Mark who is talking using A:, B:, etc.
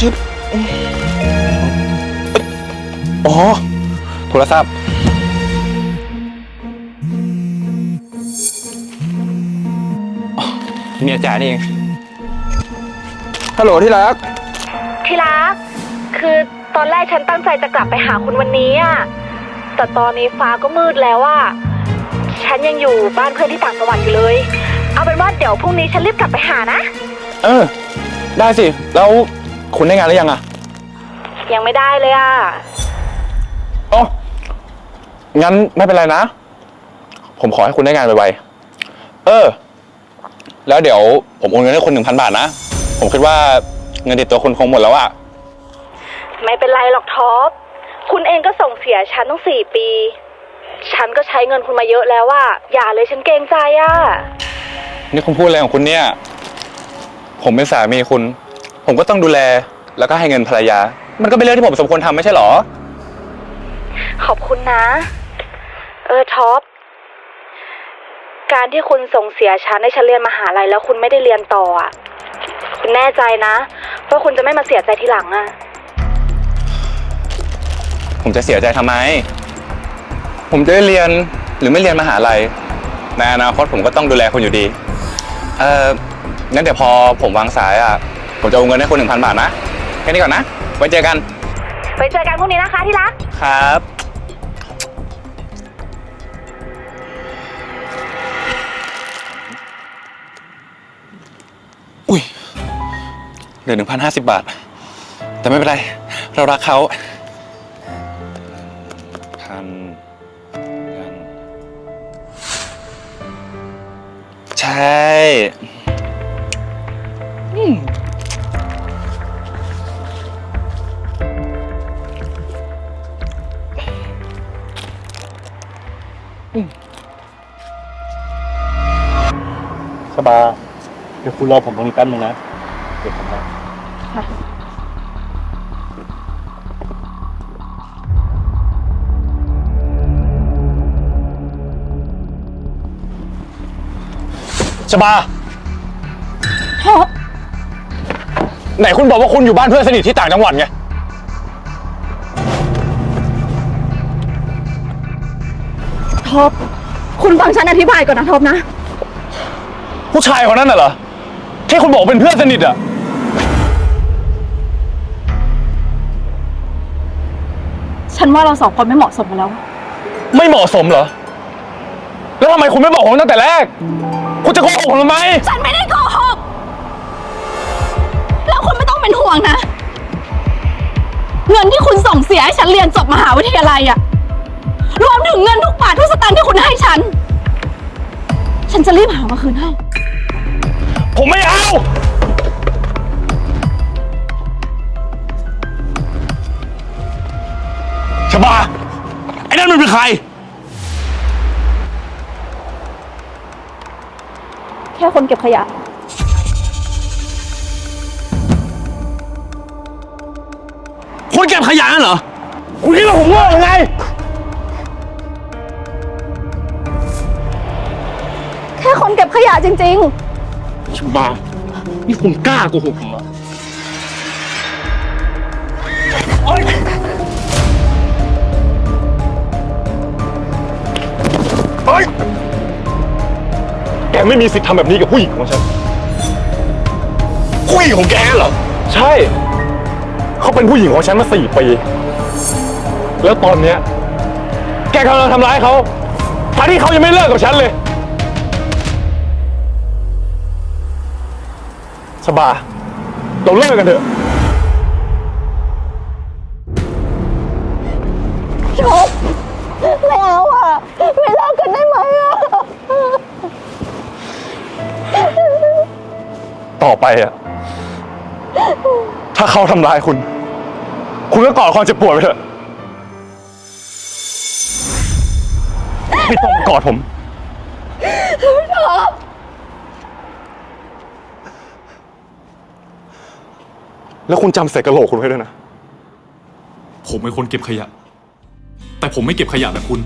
A: ชึบอ๋อ โทรศัพท์อ๋อเมียจ๋านี่เอง ฮัลโหลที่รัก
B: ที่รัก คือตอนแรกฉันตั้งใจจะกลับไปหาคุณวันนี้อะแต่ตอนนี้ฟ้าก็มืดแล้วอะฉันยังอยู่บ้านเพื่อนที่ต่างจังหวัดอยู่เลย เอาเป็นว่าเดี๋ยวพรุ่งนี้ฉันรีบกลับไปหานะ
A: เออ ได้สิ แล้ว คุณได้งานหรือยังอะ
B: ยังไม่ได้เลยอะ
A: อ๋องั้นไม่เป็นไรนะ ผมขอให้คุณได้งานไวๆเออ แล้วเดี๋ยวผมโอนเงินให้คุณหนึ่งพันบาทนะ ผมคิดว่าเงินติดตัวคุณคงหมดแล้วอะ
B: ไม่เป็นไรหรอกท็อป คุณเองก็ส่งเสียฉันตั้งสี่ปี ฉันก็ใช้เงินคุณมาเยอะแล้วอะอย่าเลยฉันเกรงใจอะ
A: นี่คุณพูดอะไรของคุณเนี่ย ผมเป็นสามีคุณ ผมก็ต้องดูแลแล้วก็ให้เงินภรรยา มันก็เป็นเรื่องที่ผมสมควรทำไม่ใช่หรอ
B: ขอบคุณนะ เออท็อป การที่คุณส่งเสียฉันให้ฉันเรียนมหาลัยแล้วคุณไม่ได้เรียนต่ออะคุณแน่ใจนะว่าคุณจะไม่มาเสียใจทีหลังอะ
A: ผมจะเสียใจทำไม ผมจะได้เรียนหรือไม่เรียนมหาลัยในอนาคตผมก็ต้องดูแลคุณอยู่ดี เอองั้นเดี๋ยวพอผมวางสายอะ ผมจะเอาเงินให้คุณหนึ่งพันบาทนะ แค่นี้ก่อนนะ ไว้เจอกัน
B: ไปเจอกันพรุ่งนี้นะคะที่รัก
A: ครับ อุ้ย เหลือหนึ่งพันห้าสิบบาท แต่ไม่เป็นไร เรารักเขาพันกันใช่ อืม
C: สบาเดี๋ยวคุณรอผมตรงนี้แป๊บนึงนะ เดี๋ยวผมมาสบา
B: ท็อป
C: ไหนคุณบอกว่าคุณอยู่บ้านเพื่อนสนิทที่ต่างจังหวัดไง
B: ท็อป คุณฟังฉันอธิบายก่อนนะท็อปนะ
C: ผู้ชายคนนั้นน่ะเหรอ ที่คุณบอกเป็นเพื่อนสนิทอะ
B: ฉันว่าเราสองคนไม่เหมาะสมกันแล้ว
C: ไม่เหมาะสมเหรอ แล้วทำไมคุณไม่บอกผมตั้งแต่แรก คุณจะโกหกผมทำไม
B: ฉันไม่ได้โกหก แล้วคุณไม่ต้องเป็นห่วงนะ เงินที่คุณส่งเสียให้ฉันเรียนจบมหาวิทยาลัยอะ รวมถึงเงินทุกบาททุกสตางค์ที่คุณให้ฉัน ฉันจะรีบหามาคืนให้
C: ผมไม่เอา ชบา ไอ้นั่นมันเป็นใคร
B: แค่คนเก็บขยะ
C: คนเก็บขยะนั่นเหรอ คุณคิดว่าผมโง่หรือไง
B: ขยะจริง
C: ชบานี่คุณกล้าโกหกผมเหรอโอ๊ยเฮ้ยแกไม่มีสิทธิ์ทำแบบนี้กับผู้หญิงของฉัน ผู้หญิงของแกเหรอ ใช่ เขาเป็นผู้หญิงของฉันมาสี่ปี แล้วตอนเนี้ย แกกำลังทำร้ายเขาทั้งที่เขายังไม่เลิกกับฉันเลย สบาเราเลิกกันเถอะ
B: ๆจบไม่เอาอะ ไม่เลิกกันได้ไหมอะ
C: ต่อไปอะถ้าเขาทำร้ายคุณ คุณก็กอดความเจ็บปวดไปเถอะ ไม่ต้องมากอดผม แล้วคุณจำใส่กระโหลกคุณไว้ด้วยนะ
D: ผมเป็นคนเก็บขยะ แต่ผมไม่เก็บขยะแบบคุณ